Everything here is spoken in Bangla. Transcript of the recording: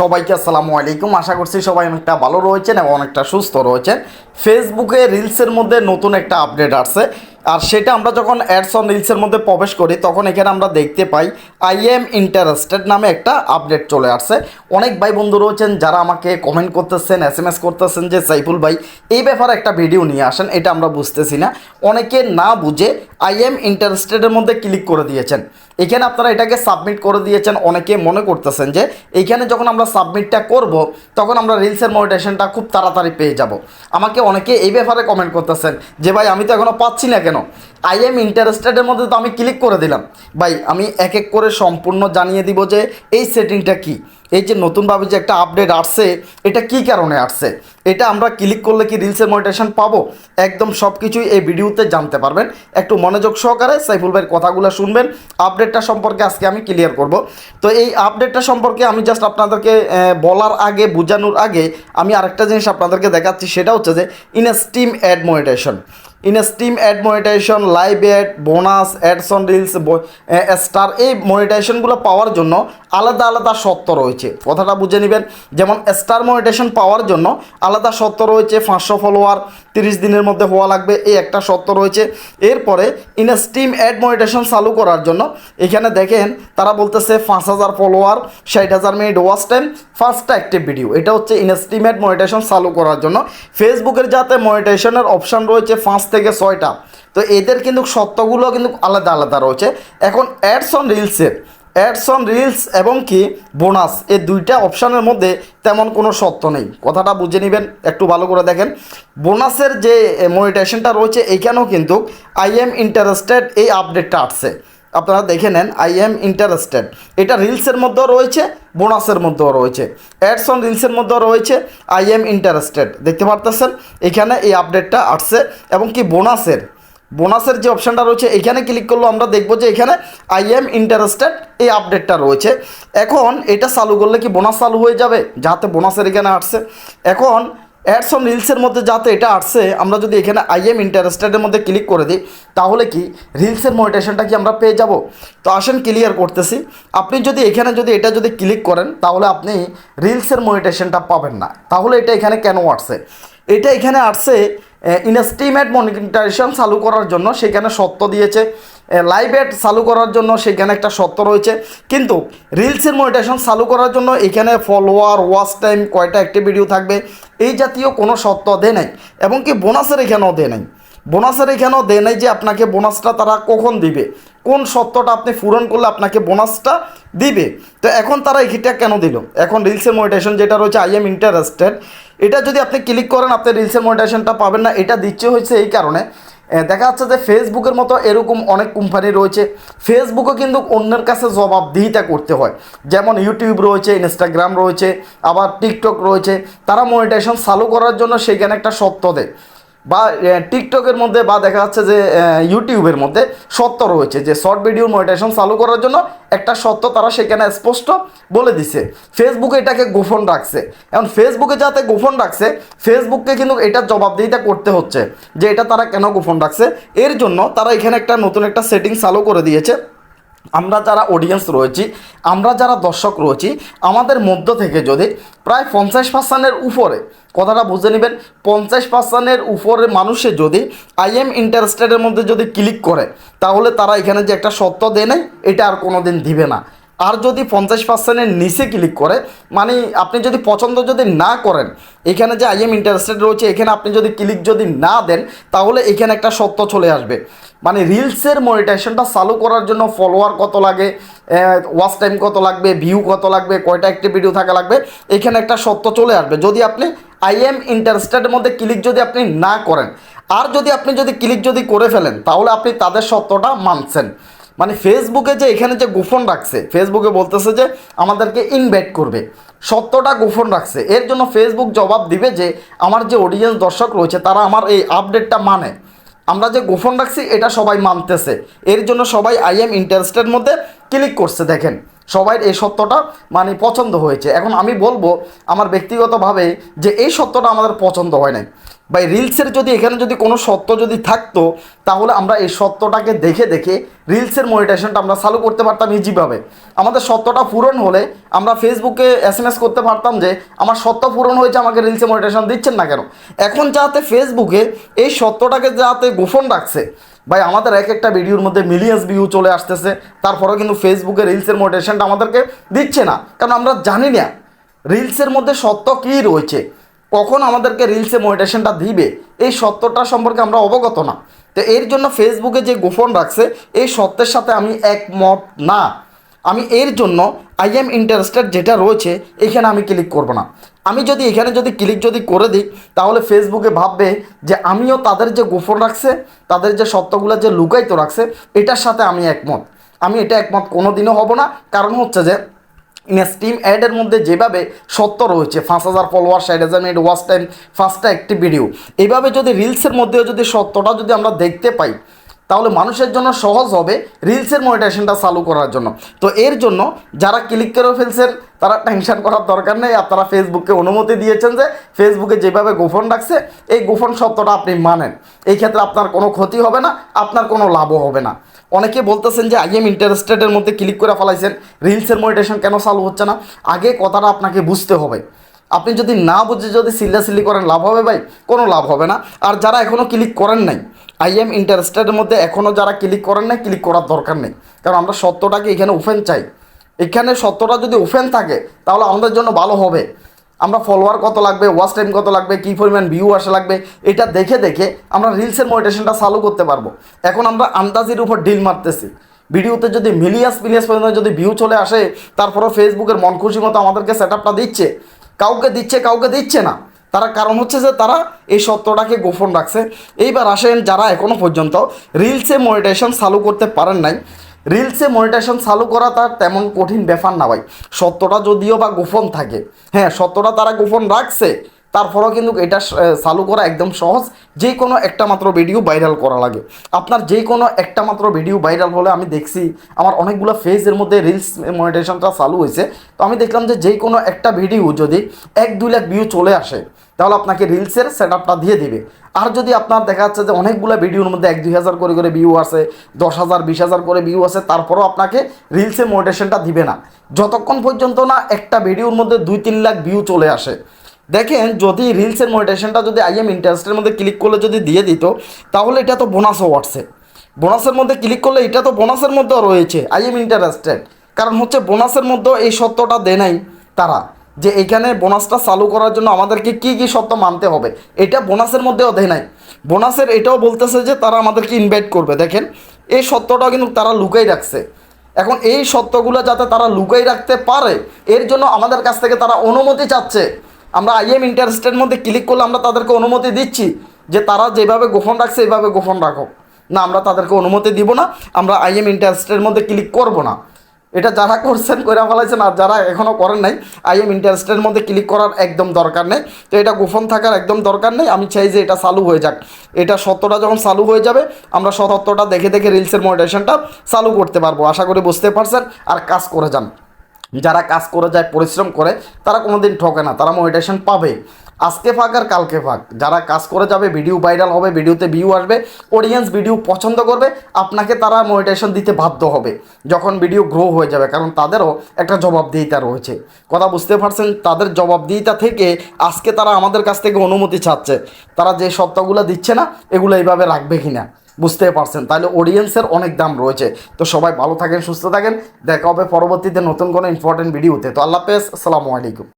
সবাইকে আসসালামু আলাইকুম। আশা করছি সবাই অনেকটা ভালো রয়েছেন এবং অনেকটা সুস্থ রয়েছেন। ফেসবুকে রিলসের মধ্যে নতুন একটা আপডেট আসছে। আর সেটা আমরা যখন অ্যাডস অন রিলসের মধ্যে প্রবেশ করি, তখন এখানে আমরা দেখতে পাই আই এম ইন্টারেস্টেড নামে একটা আপডেট চলে আসছে। অনেক ভাই বন্ধু রয়েছেন যারা আমাকে কমেন্ট করতেছেন এস এম এস করতেছেন যে, সাইফুল ভাই, এই ব্যাপারে একটা ভিডিও নিয়ে আসেন, এটা আমরা বুঝতেছি না। অনেকে না বুঝে আই এম ইন্টারেস্টেডের মধ্যে ক্লিক করে দিয়েছেন। এখানে আপনারা এটাকে সাবমিট করে দিয়েছেন, অনেকে মনে করতেছেন যে এইখানে যখন আমরা সাবমিটটা করব, তখন আমরা রিলসের মোটিভেশনটা খুব তাড়াতাড়ি পেয়ে যাব। আমাকে অনেকে এই ব্যাপারে কমেন্ট করতেছেন যে, ভাই, আমি তো এখনও পাচ্ছি না কেন? আই এম ইন্টারেস্টেডের মধ্যে তো আমি ক্লিক করে দিলাম। ভাই, আমি এক এক করে সম্পূর্ণ জানিয়ে দিব যে এই সেটিংটা কি। এই যে নতুনভাবে যে একটা আপডেট আসছে, এটা কি কারণে আসছে? এটা আমরা ক্লিক করলে কি রিলসের মোটিভেশন পাবো? একদম সব কিছুই এই ভিডিওতে জানতে পারবেন। একটু মনোযোগ সহকারে সাইফুল ভাইয়ের কথাগুলো শুনবেন। আপডেটটা সম্পর্কে আজকে আমি ক্লিয়ার করব। তো এই আপডেটটা সম্পর্কে আমি জাস্ট আপনাদেরকে বলার আগে, বোঝানোর আগে আমি আরেকটা জিনিস আপনাদেরকে দেখাচ্ছি, সেটা হচ্ছে যে in stream ad motivation in stream ad monetization live ad bonus ads on reels star এই মনিটাইজেশনগুলো পাওয়ার জন্য আলাদা আলাদা সত্য রয়েছে। কথাটা বুঝে নেবেন। যেমন স্টার মনিটাইজেশন পাওয়ার জন্য আলাদা সত্য রয়েছে, পাঁচশো ফলোয়ার তিরিশ দিনের মধ্যে হওয়া লাগবে, এই একটা সত্য রয়েছে। এরপরে ইন স্টিম অ্যাড মনিটাইজেশন চালু করার জন্য, এখানে দেখেন, তারা বলতেছে পাঁচ হাজার ফলোয়ার ষাট হাজার মিনিট ওয়াচ টাইম ফার্স্টটা অ্যাক্টিভ ভিডিও এটা হচ্ছে ইন স্টিম অ্যাড মনিটাইজেশন চালু করার জন্য। ফেসবুকের যাতে মনিটাইজেশনের অপশান রয়েছে, পাঁচ থেকে ছয়টা। তো এদের কিন্তু সত্যগুলো কিন্তু আলাদা আলাদা রয়েছে। এখন অ্যাডস অন রিলসের অ্যাডস অন রিলস এবং কি বোনাস এই দুইটা অপশানের মধ্যে তেমন কোনো সত্য নেই। কথাটা বুঝে নেবেন, একটু ভালো করে দেখেন। বোনাসের যে মনিটাইজেশনটা রয়েছে, এইখানেও কিন্তু আই এম ইন্টারেস্টেড এই আপডেটটা আসছে। আপনারা দেখে নেন আই এম ইন্টারেস্টেড এটা রিলসের মধ্যেও রয়েছে, বোনাসের মধ্যেও রয়েছে। অ্যাডস অন রিলসের মধ্যেও রয়েছে আই এম ইন্টারেস্টেড দেখতে পারতেছেন? এখানে এই আপডেটটা আসছে এবং কি বোনাসের? বোনাসের যে অপশানটা রয়েছে, এখানে ক্লিক করলে আমরা দেখব যে এখানে আই এম ইন্টারেস্টেড এই আপডেটটা রয়েছে। এখন এটা চালু করলে কি বোনাস চালু হয়ে যাবে? যাতে বোনাসের এখানে আসছে। এখন অ্যাডস রিলসের মধ্যে যাতে এটা আসছে আমরা যদি এখানে আই এম ইন্টারেস্টেডের মধ্যে ক্লিক করে দিই, তাহলে কি রিলসের মনিটেশনটা কি আমরা পেয়ে যাব? তো আসেন ক্লিয়ার করতেছি। আপনি যদি এখানে যদি এটা যদি ক্লিক করেন, তাহলে আপনি রিলসের মনিটেশনটা পাবেন না। তাহলে এটা এখানে কেন আসছে? এটা এখানে আসছে ইনস্টিমেট মনিটাইজেশন চালু করার জন্য সেখানে সত্য দিয়েছে। লাইভ অ্যাড চালু করার জন্য সেখানে একটা সত্য রয়েছে। কিন্তু রিলসের মনিটাইজেশন চালু করার জন্য এখানে ফলোয়ার ওয়াচ টাইম কয়টা একটি ভিডিও থাকবে, এই জাতীয় কোনো সত্য দেয় নাই। এবং কি বোনাসের এখানেও দেয় নাই। বোনাসের এখানেও দেয় নাই যে আপনাকে বোনাসটা তারা কখন দিবে। কোন সত্যটা আপনি পূরণ করলে আপনাকে বোনাসটা দিবে। তো এখন তারা এটা কেন দিল? এখন রিলসের মনিটাইজেশন যেটা রয়েছে আই এম ইন্টারেস্টেড এটা যদি আপনি ক্লিক করেন, আপনি রিলসের মনিটাইজেশনটা পাবেন না। এটা দিচ্ছে হয়েছে এই কারণে। দেখা যাচ্ছে যে ফেসবুকের মতো এরকম অনেক কোম্পানি রয়েছে। ফেসবুকও কিন্তু অন্যের কাছে জবাবদিহিতা করতে হয়। যেমন ইউটিউব রয়েছে ইনস্টাগ্রাম রয়েছে, আবার টিকটক রয়েছে। তারা মনিটাইজেশন চালু করার জন্য সেইখানে একটা শর্ত দেয়। বা টিকটকের মধ্যে বা দেখা যাচ্ছে যে ইউটিউবের মধ্যে সত্য রয়েছে যে শর্ট ভিডিও মনিটাইজেশন চালু করার জন্য একটা সত্য তারা সেখানে স্পষ্ট বলে দিছে। ফেসবুকে এটাকে গোপন রাখছে। এখন ফেসবুকে যাতে গোপন রাখছে ফেসবুককে কিন্তু এটার জবাবদিহিতা করতে হচ্ছে, যে এটা তারা কেন গোপন রাখছে। এর জন্য তারা এখানে একটা নতুন একটা সেটিং চালু করে দিয়েছে। আমরা যারা অডিয়েন্স রয়েছি, আমরা যারা দর্শক রয়েছি, আমাদের মধ্য থেকে যদি প্রায় পঞ্চাশ পার্সেন্টের উপরে, কথাটা বুঝে নেবেন, পঞ্চাশ পার্সেন্টের উপরে মানুষে যদি আই এম ইন্টারেস্টেডের মধ্যে যদি ক্লিক করে, তাহলে তারা এখানে যে একটা সত্য দেয় নেয় এটা আর কোনো দিন দিবে না। আর যদি পঞ্চাশ পার্সেন্টের নিচে ক্লিক করে মানে আপনি যদি পছন্দ যদি না করেন, এখানে যে আই এম ইন্টারেস্টেড রয়েছে, এখানে আপনি যদি ক্লিক যদি না দেন, তাহলে এখানে একটা সত্য চলে আসবে। মানে রিলসের মনিটাইজেশনটা চালু করার জন্য ফলোয়ার কত লাগে ওয়াচ টাইম কত লাগবে ভিউ কত লাগবে, কয়টা একটি ভিডিও থাকা লাগবে, এখানে একটা সত্য চলে আসবে। যদি আপনি আই এম ইন্টারেস্টেডের মধ্যে ক্লিক যদি আপনি না করেন, আর যদি আপনি যদি ক্লিক যদি করে ফেলেন, তাহলে আপনি তাদের সত্যটা মানছেন। মানে ফেসবুকে যে এখানে যে গোপন রাখছে ফেসবুকে বলতেছে যে আমাদেরকে ইনভাইট করবে। সত্যটা গোপন রাখছে। এর জন্য ফেসবুক জবাব দিবে যে আমার যে অডিয়েন্স দর্শক রয়েছে, তারা আমার এই আপডেটটা মানে। আমরা যে গোপন রাখছি, এটা সবাই মানতেছে। এর জন্য সবাই আই এম ইন্টারেস্টের মধ্যে ক্লিক করছে, দেখেন। সবাই এই সত্যটা মানে পছন্দ হয়েছে। এখন আমি বলব আমার ব্যক্তিগতভাবে যে এই সত্যটা আমাদের পছন্দ হয় নাই। বা রিলসের যদি, এখানে যদি কোনো সত্য যদি থাকতো, তাহলে আমরা এই সত্যটাকে দেখে দেখে রিলসের মনিটেশনটা আমরা চালু করতে পারতাম ইজিভাবে আমাদের সত্যটা পূরণ হলে আমরা ফেসবুকে এস এম এস করতে পারতাম যে, আমার সত্য পূরণ হয়েছে, আমাকে রিলসে মনিটেশন দিচ্ছেন না কেন? এখন যাতে ফেসবুকে এই সত্যটাকে যাতে গোপন রাখছে ভাই, আমাদের এক একটা ভিডিওর মধ্যে মিলিয়ন্স ভিউ চলে আসতেছে। তারপরেও কিন্তু ফেসবুকে রিলসের মোটিভেশনটা আমাদেরকে দিচ্ছে না। কারণ আমরা জানি না রিলসের মধ্যে সত্য কী রয়েছে? কখন আমাদেরকে রিলসে মোটিভেশনটা দিবে? এই সত্যটা সম্পর্কে আমরা অবগত না। তো এর জন্য ফেসবুকে যে গোপন রাখছে, এই সত্যের সাথে আমি একমত না। আমি এর জন্য আই এম ইন্টারেস্টেড যেটা রয়েছে, এখানে আমি ক্লিক করব না। আমি যদি এখানে যদি ক্লিক যদি করে দিই, তাহলে ফেসবুকে ভাববে যে আমিও তাদের যে গোপন রাখছে, তাদের যে সত্যগুলো যে লুকায়িত রাখছে, এটার সাথে আমি একমত। আমি এটা একমত কোনো দিনও হব না। কারণ হচ্ছে যে স্টিম অ্যাডের মধ্যে যেভাবে সত্য রয়েছে, পাঁচ হাজার ফলোয়ার ষাট হাজার মিনিট ওয়াচ টাইম ফার্স্টটা একটি ভিডিও এইভাবে যদি রিলসের মধ্যেও যদি সত্যটা যদি আমরা দেখতে পাই তাহলে মানুষের জন্য সহজ হবে রিলসের মনিটাইজেশনটা চালু করার জন্য। তো এর জন্য যারা ক্লিক করে ফেলছেন, তারা টেনশন করার দরকার নেই। আপনারা ফেসবুককে অনুমতি দিয়েছেন যে ফেসবুকে যেভাবে গোপন রাখছে, এই গোপন সত্যটা আপনি মানেন। এই ক্ষেত্রে আপনার কোনো ক্ষতি হবে না, আপনার কোনো লাভও হবে না। অনেকে বলতেছেন যে আই এম ইন্টারেস্টেডের মধ্যে ক্লিক করে ফেলাইছেন রিলসের মনিটেশন কেন চালু হচ্ছে না? আগে কথাটা আপনাকে বুঝতে হবে। আপনি যদি না বুঝে যদি সিল্লাসিল্লি করেন, লাভ হবে ভাই? কোনো লাভ হবে না। আর যারা এখনও ক্লিক করেন নাই আই এম ইন্টারেস্টেডের মধ্যে এখনও যারা ক্লিক করেন নাই ক্লিক করার দরকার নেই। কারণ আমরা সত্যটাকে এখানে ওপেন চাই। এখানে সত্যটা যদি ওপেন থাকে, তাহলে আমাদের জন্য ভালো হবে। আমরা ফলোয়ার কত লাগবে ওয়াচ টাইম কত লাগবে, কী পরিমাণ ভিউ আসা লাগবে, এটা দেখে দেখে আমরা রিলসের মোটিভেশনটা চালু করতে পারব। এখন আমরা আন্দাজির উপর ডিল মারতেছি। ভিডিওতে যদি মিলিয়াস মিলিয়াস পর্যন্ত যদি ভিউ চলে আসে, তারপরেও ফেসবুকের মন খুশি মতো আমাদেরকে সেট দিচ্ছে। কাউকে দিচ্ছে কাউকে দিচ্ছে না। তারা কারণ হচ্ছে যে তারা এই সত্যটাকে গোপন রাখছে। এইবার আসেন যারা এখনও পর্যন্ত রিলসে মনিটেশন চালু করতে পারেন নাই। রিলসে মনিটেশন চালু করা তার তেমন কঠিন ব্যাপার না ভাই। সত্যটা যদিও বা গোপন থাকে। হ্যাঁ সত্যটা তারা গোপন রাখছে। তারপরেও কিন্তু এটা চালু করা একদম সহজ। যে কোনো একটা মাত্র ভিডিও ভাইরাল করা লাগে। আপনার যে কোনো একটা মাত্র ভিডিও ভাইরাল হলে আমি দেখছি, আমার অনেকগুলো ফেজের মধ্যে রিলস মনিটেশনটা চালু হয়েছে। তো আমি দেখলাম যে যে কোনো একটা ভিডিও যদি এক, দুই লাখ ভিউ চলে আসে, তাহলে আপনাকে রিলসের সেট আপটা দিয়ে দিবে। আর যদি আপনার দেখা যাচ্ছে যে অনেকগুলো ভিডিওর মধ্যে এক, দুই হাজার করে করে ভিউ আছে দশ হাজার, বিশ হাজার করে ভিউ আছে তারপরেও আপনাকে রিলসের মোটিভেশনটা দিবে না। যতক্ষণ পর্যন্ত না একটা ভিডিওর মধ্যে দুই, তিন লাখ ভিউ চলে আসে দেখেন, যদি রিলসের মোটিভেশনটা যদি আইএম ইন্টারেস্টের মধ্যে ক্লিক করলে যদি দিয়ে দিত, তাহলে এটা তো বোনাসও ওয়াটসে বোনাসের মধ্যে ক্লিক করলে এটা তো বোনাসের মধ্যেও রয়েছে আই এম ইন্টারেস্টেড কারণ হচ্ছে বোনাসের মধ্যেও এই সত্যটা দেয় নাই তারা, যে এখানে বোনাসটা চালু করার জন্য আমাদেরকে কি কি সত্য মানতে হবে, এটা বোনাসের মধ্যেও দেয় নাই। বোনাসের এটাও বলতেছে যে তারা আমাদেরকে ইনভাইট করবে। দেখেন, এই সত্যটাও কিন্তু তারা লুকাই রাখছে। এখন এই সত্যগুলো যাতে তারা লুকাই রাখতে পারে, এর জন্য আমাদের কাছ থেকে তারা অনুমতি চাচ্ছে। আমরা আইএম ইন্টারেস্টের মধ্যে ক্লিক করলে আমরা তাদেরকে অনুমতি দিচ্ছি যে তারা যেভাবে গোপন রাখছে এইভাবে গোপন রাখো। না, আমরা তাদেরকে অনুমতি দিব না, আমরা আইএম ইন্টারেস্টের মধ্যে ক্লিক করব না। এটা যারা করছেন করে ফেলাইছেন, আর যারা এখনও করেন নাই আই এম ইন্টারেস্টের মধ্যে ক্লিক করার একদম দরকার নেই। তো এটা গোপন থাকার একদম দরকার নেই, আমি চাই যে এটা চালু হয়ে যাক। এটা সত্যটা যখন চালু হয়ে যাবে, আমরা সত্যটা দেখে দেখে রিলসের মোটিভেশনটা চালু করতে পারব। আশা করি বুঝতে পারছেন, আর কাজ করে যান। যারা কাজ করে যায়, পরিশ্রম করে, তারা কোনো দিন ঠকে না, তারা মোটিভেশন পাবে। আজকে ফাঁক আর কালকে ফাঁক। যারা কাজ করে যাবে ভিডিও ভাইরাল হবে ভিডিওতে ভিউ আসবে অডিয়েন্স ভিডিও পছন্দ করবে, আপনাকে তারা মোটিভেশন দিতে বাধ্য হবে। যখন ভিডিও গ্রো হয়ে যাবে, কারণ তাদেরও একটা জবাবদিহিতা রয়েছে। কথা বুঝতে পারছেন? তাদের জবাবদিহিতা থেকে আজকে তারা আমাদের কাছ থেকে অনুমতি চাচ্ছে। তারা যে সত্যগুলো দিচ্ছে না, এগুলো এইভাবে রাখবে কিনা? বুঝতে পারছেন। তাহলে অডিয়েন্সের অনেক দাম রয়েছে। তো সবাই ভালো থাকেন, সুস্থ থাকেন। দেখা হবে পরবর্তীতে নতুন কোনো ইম্পর্টেন্ট ভিডিওতে তো আল্লাহ হাফেজ, আসসালামু আলাইকুম।